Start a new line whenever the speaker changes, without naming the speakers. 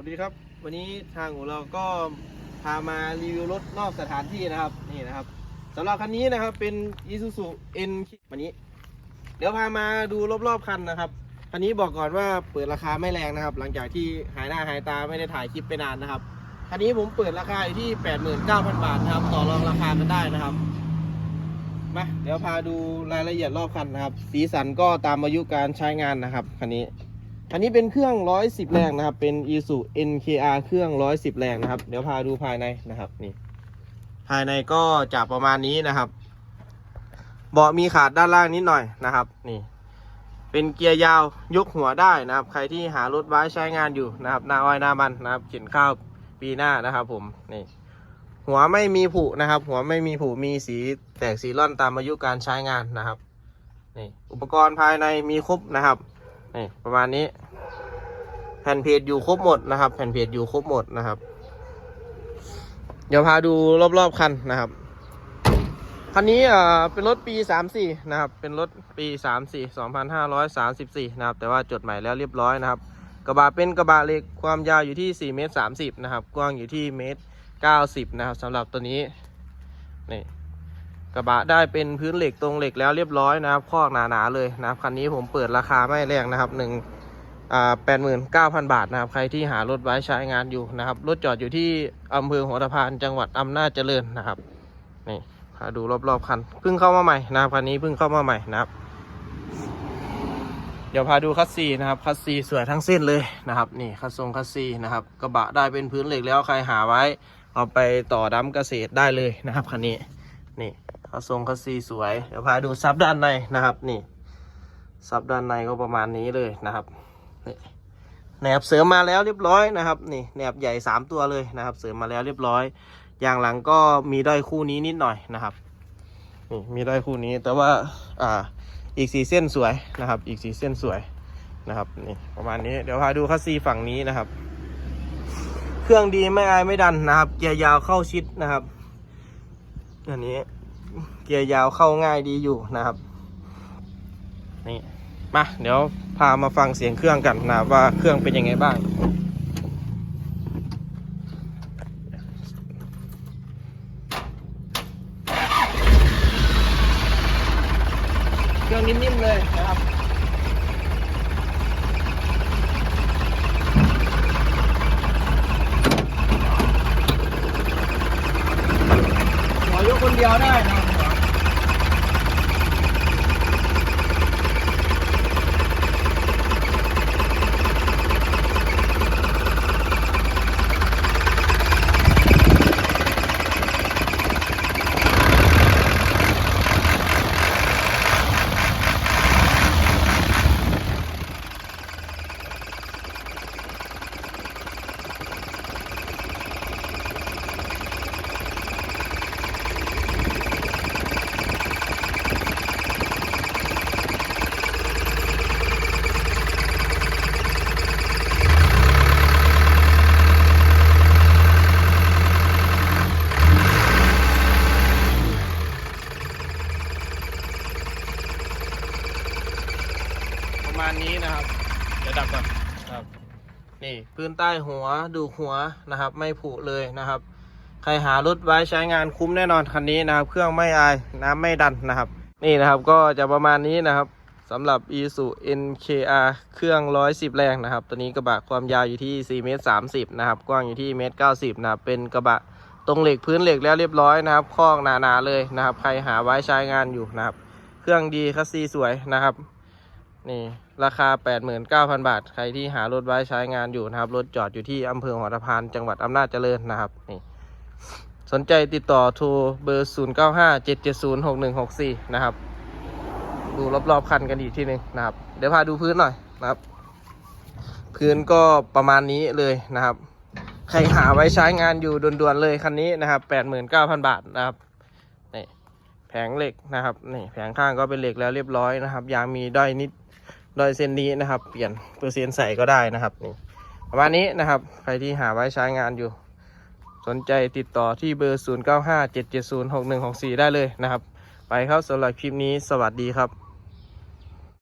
วัสดีครับ วันนี้ทางของเราก็พามารีวิวรถนอกสถานที่นะครับนี่นะครับสำหรับคันนี้นะครับเป็น Isuzu N วันนี้ เดี๋ยวพามาดูรอบๆคันนะครับคันนี้บอกก่อนว่าเปิดราคาไม่แรงนะครับ หลังจากที่หายหน้าหายตาไม่ได้ถ่ายคลิปไปนานนะครับคันนี้ผมเปิดราคาอยู่ที่ 89,000 บาทนะครับ ต่อรองราคากันได้นะครับมาเดี๋ยวพาดูรายละเอียดรอบคันนะครับ สีสันก็ตามอายุการใช้งานนะครับคันนี้ อันนี้เป็นเครื่อง 110 แรงนะครับ เป็น i s u NKR เครื่อง 110 แรงนะครับ เดี๋ยวพาดูภายในนะครับนี่ ภายในก็จะประมาณนี้นะครับ เบาะมีขาดด้านล่างนิดหน่อยนะครับ นี่ เป็นเกียร์ยาวยกหัวได้นะครับ ใครที่หารถไว้ใช้งานอยู่นะครับ หน้าอ้อยหน้ามันนะครับเขียนข้าวปีหน้านะครับ ผมนี่ หัวไม่มีผุนะครับ หัวไม่มีผุมีสีแตกสีร่อนตามอายุการใช้งานนะครับนี่อุปกรณ์ภายในมีครบนะครับ นี่ประมาณนี้ แผ่นเพจอยู่ครบหมดนะครับ แผ่นเพจอยู่ครบหมดนะครับ เดี๋ยวพาดูรอบๆคันนะครับคันนี้เอ่อเป็นรถปี 34 นะครับ เป็นรถปี 34 2534 นะครับ แต่ว่าจดใหม่แล้วเรียบร้อยนะครับ กระบะเป็นกระบะเล็กความยาวอยู่ที่4เมตร30 นะครับ กว้างอยู่ที่เมตร 90 นะครับสำหรับตัวนี้นี่ ระบะได้เป็นพื้นเหล็กตรงเหล็กแล้วเรียบร้อยนะครับคอกหนาๆเลยนะครับคันนี้ผมเปิดราคาไม่แรงนะครับหนึ่งอ่าแปดหมื่นเก้าพันบาทนะครับ ใครที่หารถไว้ใช้งานอยู่นะครับ รถจอดอยู่ที่อำเภอหัวตะพานจังหวัดอำนาจเจริญนะครับ นี่พาดูรอบๆคัน เพิ่งเข้ามาใหม่นะครับคันนี้เพิ่งเข้ามาใหม่นะครับ เดี๋ยวพาดูคัสซีนะครับคัสซีสวยทั้งเส้นเลยนะครับ นี่คัสซงคัสซีนะครับ กระบะได้เป็นพื้นเหล็กแล้วใครหาไว้ เอาไปต่อดั้มเกษตรได้เลยนะครับคันนี้ นี่คัสซงคัสซีสวย เดี๋ยวพาดูซับด้านในนะครับ นี่ซับด้านในก็ประมาณนี้เลยนะครับนี่แหนบเสริมมาแล้วเรียบร้อยนะครับนี่แหนบใหญ่สามตัวเลยนะครับ เสริมมาแล้วเรียบร้อย อย่างหลังก็มีด้อยคู่นี้นิดหน่อยนะครับนี่มีด้อยคู่นี้แต่ว่าอ่าอีกสีเส้นสวยนะครับ อีกสีเส้นสวยนะครับนี่ประมาณนี้เดี๋ยวพาดูคัสซีฝั่งนี้นะครับ เครื่องดีไม่อายไม่ดันนะครับเกียร์ยาวเข้าชิดนะครับ อันนี้เกียร์ยาวเข้าง่ายดีอยู่นะครับนี่มาเดี๋ยวพามาฟังเสียงเครื่องกันนะว่าเครื่องเป็นยังไงบ้างเครื่องนิ่มๆเลยนะครับ หัวยกคน เดียวได้นะ นี้นะครับ เดี๋ยวดับก่อนครับ นี่พื้นใต้หัวดูหัวนะครับ ไม่ผุเลยนะครับ ใครหารถไว้ใช้งานคุ้มแน่นอนคันนี้นะครับ เครื่องไม่อายน้ำไม่ดันนะครับ นี่นะครับก็จะประมาณนี้นะครับสำหรับ i s u NKR เครื่อง 110 แรงนะครับ ตัวนี้กระบะความยาวอยู่ที่ 4 เมตร 30 นะครับ กว้างอยู่ที่เมตร 90 นะครับ เป็นกระบะตรงเหล็กพื้นเหล็กแล้วเรียบร้อยนะครับ คอกหนาๆเลยนะครับ ใครหาไว้ใช้งานอยู่นะครับ เครื่องดีคัสซีสวยนะครับ นี่ราคา 89,000 บาท ใครที่หารถไว้ใช้งานอยู่นะครับ รถจอดอยู่ที่อำเภอหัวตะพานจังหวัดอำนาจเจริญนะครับนี่สนใจติดต่อโทรเบอร์ 0957706164 นะครับ ดูรอบๆคันกันอีกทีหนึ่งนะครับ เดี๋ยวพาดูพื้นหน่อยนะครับ พื้นก็ประมาณนี้เลยนะครับ ใครหาไว้ใช้งานอยู่ด่วนๆเลยคันนี้นะครับ 89,000 บาทนะครับ แผงเหล็กนะครับนี่แผงข้างก็เป็นเหล็กแล้วเรียบร้อยนะครับ ยางมีด้อยนิดด้อยเส้นนี้นะครับ เปลี่ยนเปอร์เซ็นต์ใส่ก็ได้นะครับนี่ประมาณนี้นะครับใครที่หาไว้ใช้งานอยู่ สนใจติดต่อที่เบอร์ 0957706164 ได้เลยนะครับ ไปครับสำหรับคลิปนี้สวัสดีครับ